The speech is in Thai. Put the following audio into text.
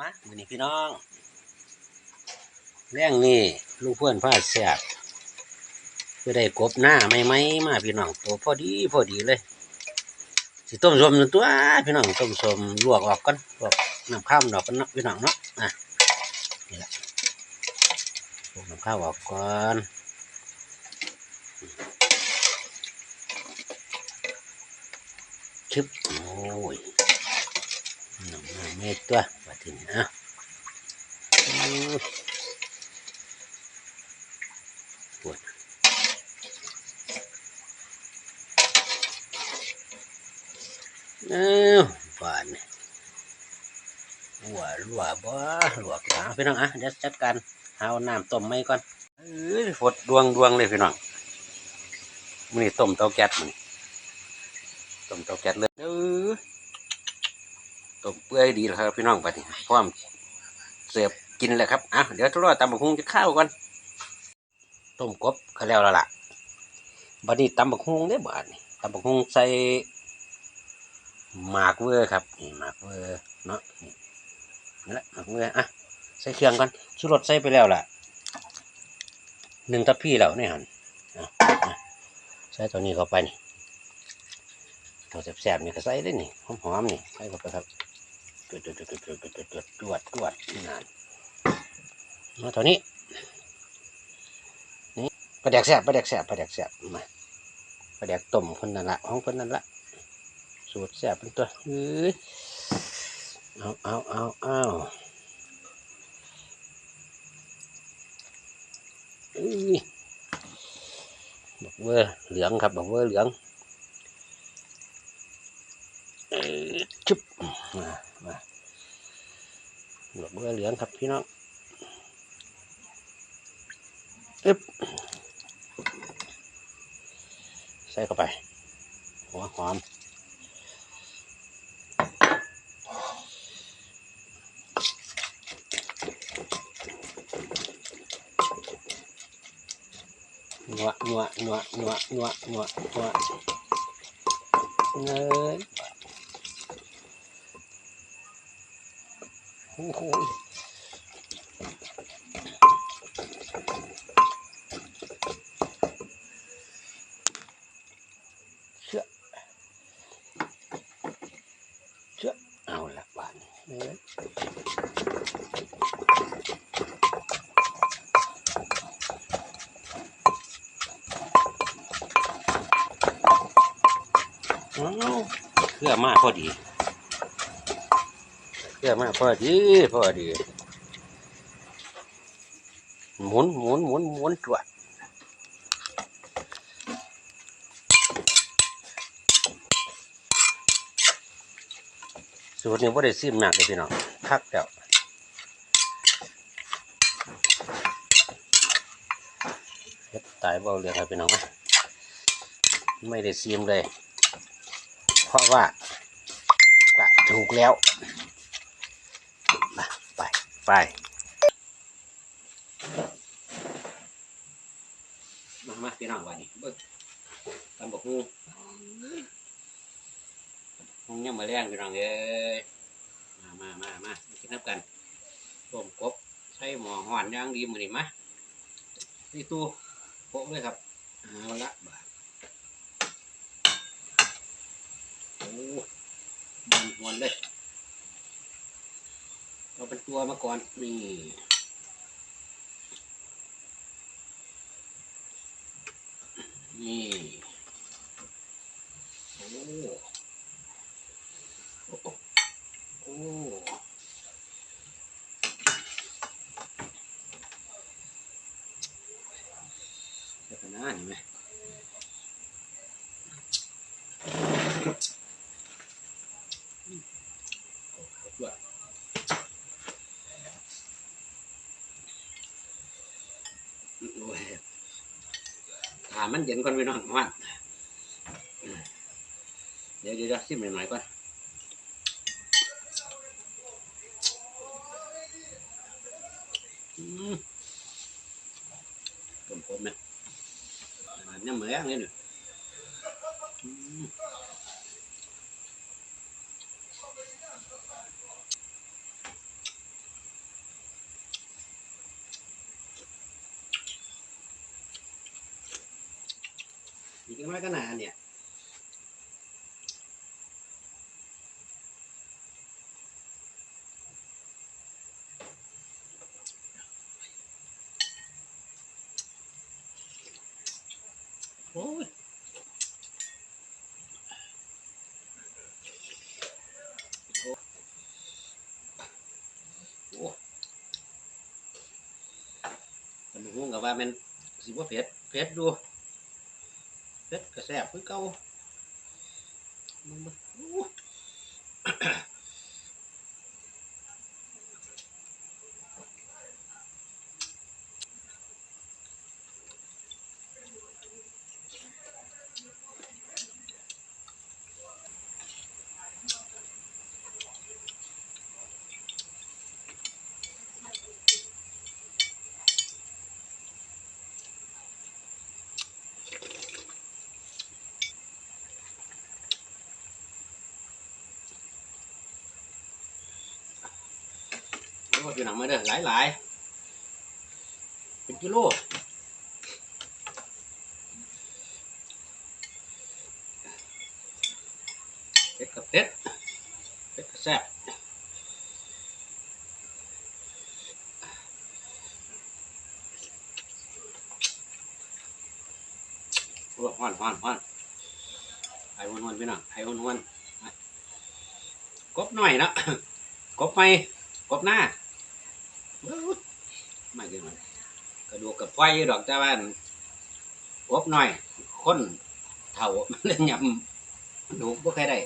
มาวันนี้พี่น้องแรงนี่ลูกเพื่อนพาแสบจะได้กบหน้าไม่ไหมมาพี่น้องตัวพอดีพอดีเลยสิต้มสมตัวพี่น้องต้มสมลวกออกกันลวกน้ำข้าวมันออกกันเนาะพี่น้องเนาะอะนี่แหละลวกน้ำข้าวออกก่อนชึบโอ้ย หน้ำมันเม็ดตัวมาถึงนะปวดเอ้าบานะหัวลวกบ่ลวกนะพี่น้องอะเดี๋ยวจัดการเอาน้ำต้มไม่ก่อนเอ้ยฝดดวงดวงเลยพี่น้องมื้อนี้ต้มเตาแก๊สมื้อนี้ต้มเตาแก๊สเลยเออ ต้มเปื่อยดีแล้วครับพี่น้องปนี่พร้อมเสิร์ฟกินเลยครับอะเดี๋ยวทุกรอตำบักฮุงจะข้าวก่อนต้มกบก็แล้วละล่ะบัดนี้ตำบักฮุงได้อบาดนี่ตำบักฮุงใส่หมากเวอร์ครับนี่หมากเวอร์เนาะนี่นั่นแหละหมากเวอร์อะใส่เครื่องก่อนชูรสใส่ไปแล้วล่ะหนึ่งทัพพี่แล้วนี่หันใส่ตัวนี้เข้าไปนี่ตัวแสบๆนี่ก็ใส่ได้นี่หอมๆนี่ใส่เข้าไปครับ ตรวจตรวจตรวจตรวจตรวจตรวจตรวจตรวจนานมาตัวนี้ นี่ปลาแดกแสบปลาแดกแสบปลาแดกแสบมาปลาแดกต้มคนนั่นละของคนนั่นละสูตรแสบเป็นตัวเฮ้ยเอาเอาเอาเอาเอ้ยบอกเวอร์เหลืองครับบอกเวอร์เหลืองเออชุบ มามา ดอกเบื่อเหลืองครับพี่น้องอึ๊บใส่เข้าไป หัวหอมนัวนัวนัวนัวนัวนัวนัวเนย โอ้โหเชื่อเชื่อเอาละบานเอ้ยเอาเครื่องมากพอดี เครื่อมากพอดีพอดีหมุนหมุนหมุนหมุนจวดสูตรนี้ว่าได้ซิมหนักเลยพี่น้องคักแล้วเฮ็ดตายเบาเลยครับพี่น้องไม่ได้ซิมเลย เพราะว่ากะถูกแล้ว ไปมามาพี่น้องวันนี้เบิ้งตำบกฮูฮงยังมาแรงพี่น้องเอ้ยมามามามามากินน้ำกันต้มกบใส่หมอห่อนย่างดีมือนี่มาที่ตู้โปะเลยครับเอาละบาทโอ้มันหวนเลย เราเป็นตัวมาก่อนนี่นี่โอ้โอ้เดี๋ยวนะเห็นไหมอืมโอ้โหด้วยโอ้ยถามมันเย็นก่อนไปนอนว่าเดี๋ยวเดี๋ยวชิมหน่อยก่อนอืมผมผมเนี่ยเนี่ยเหมือนอย่างนี้เนี่ย อืมอีกน้อยก็นานเนี่ยโอ้ยโอ้โอ้มันห่วงกับว่ามันสิว่าเผ็ดเผ็ดดู เผ็ดกระแสบคือเก่า มันบ่โอ้โหอยู่หนังมาเด้อหลายหลายเป็นกิโลเผ็ดกับเผ็ดเผ็ดกับแซ่บโอ้ฮ้อนฮ้อนฮ้อนไอ้วนวนๆพี่น้องไอ้วนวนๆอะกบหน่อยนะกบไม่กบหน้า ไม่กินมันกระดูกกับไฟดอกแต่ว่าอบหน่อย คนเท่ามันเลยยำดูบ่เคยได้